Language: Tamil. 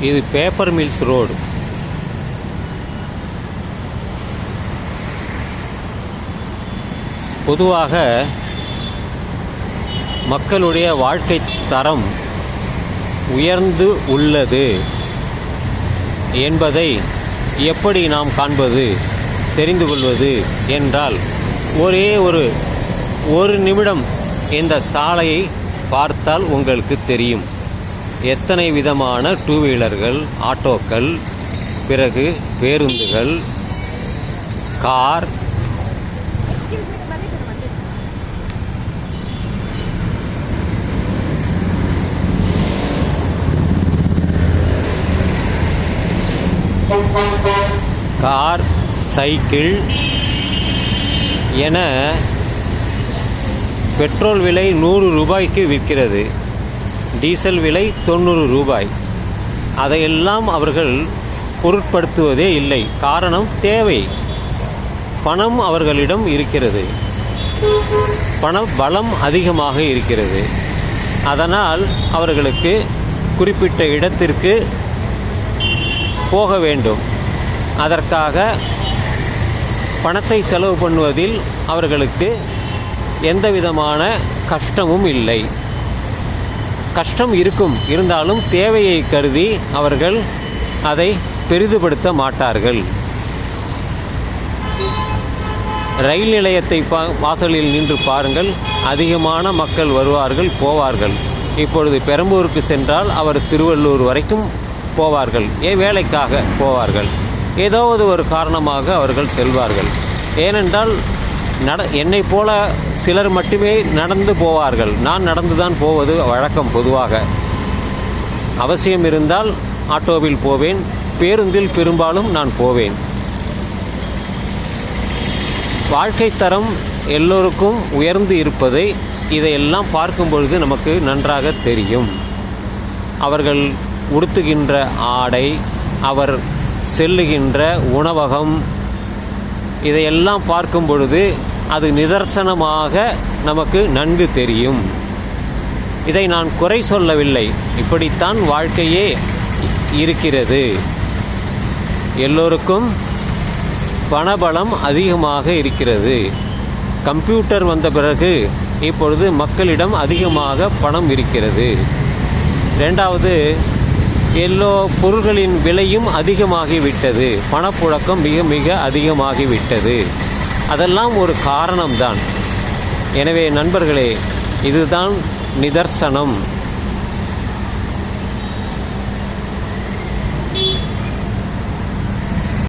இது பேப்பர் மில்ஸ் ரோடு பொதுவாக மக்களுடைய வாழ்க்கை தரம் உயர்ந்து உள்ளது என்பதை எப்படி நாம் காண்பது தெரிந்து கொள்வது என்றால் ஒரே ஒரு ஒரு நிமிடம் இந்த சாலையை பார்த்தால் உங்களுக்கு தெரியும். எத்தனை விதமான டூ வீலர்கள் ஆட்டோக்கள் பிறகு பேருந்துகள் கார் கார் சைக்கிள் என பெட்ரோல் விலை நூறு ரூபாய்க்கு விற்கிறது. டீசல் விலை தொண்ணூறு ரூபாய். அதையெல்லாம் அவர்கள் பொருட்படுத்துவதே இல்லை. காரணம் தேவை. பணம் அவர்களிடம் இருக்கிறது. பண பலம் அதிகமாக இருக்கிறது. அதனால் அவர்களுக்கு குறிப்பிட்ட இடத்திற்கு போக வேண்டும். அதற்காக பணத்தை செலவு பண்ணுவதில் அவர்களுக்கு எந்த விதமான கஷ்டமும் இல்லை. கஷ்டம் இருக்கும். இருந்தாலும் தேவையை கருதி அவர்கள் அதை பெரிதுபடுத்த மாட்டார்கள். ரயில் நிலையத்தை பா வாசலில் நின்று பாருங்கள். அதிகமான மக்கள் வருவார்கள் போவார்கள். இப்பொழுது பெரம்பூருக்கு சென்றால் அவர் திருவள்ளூர் வரைக்கும் போவார்கள். ஏ வேலைக்காக போவார்கள். ஏதாவது ஒரு காரணமாக அவர்கள் செல்வார்கள். ஏனென்றால் நட என்னை போல சிலர் மட்டுமே நடந்து போவார்கள். நான் நடந்துதான் போவது வழக்கம் பொதுவாக. அவசியம் இருந்தால் ஆட்டோவில் போவேன். பேருந்தில் பெரும்பாலும் நான் போவேன். வாழ்க்கை தரம் எல்லோருக்கும் உயர்ந்து இருப்பதை இதையெல்லாம் பார்க்கும் பொழுது நமக்கு நன்றாக தெரியும். அவர்கள் உடுத்துகின்ற ஆடை அவர் செல்லுகின்ற உணவகம் இதையெல்லாம் பார்க்கும் பொழுது அது நிதர்சனமாக நமக்கு நன்கு தெரியும். இதை நான் குறை சொல்லவில்லை. இப்படித்தான் வாழ்க்கையே இருக்கிறது. எல்லோருக்கும் பணபலம் அதிகமாக இருக்கிறது. கம்ப்யூட்டர் வந்த பிறகு இப்பொழுது மக்களிடம் அதிகமாக பணம் இருக்கிறது. ரெண்டாவது எல்லோ பொருள்களின் விலையும் அதிகமாகிவிட்டது. பணப்புழக்கம் மிக மிக அதிகமாகிவிட்டது. அதெல்லாம் ஒரு காரணம்தான். எனவே நண்பர்களே இதுதான் நிதர்சனம்.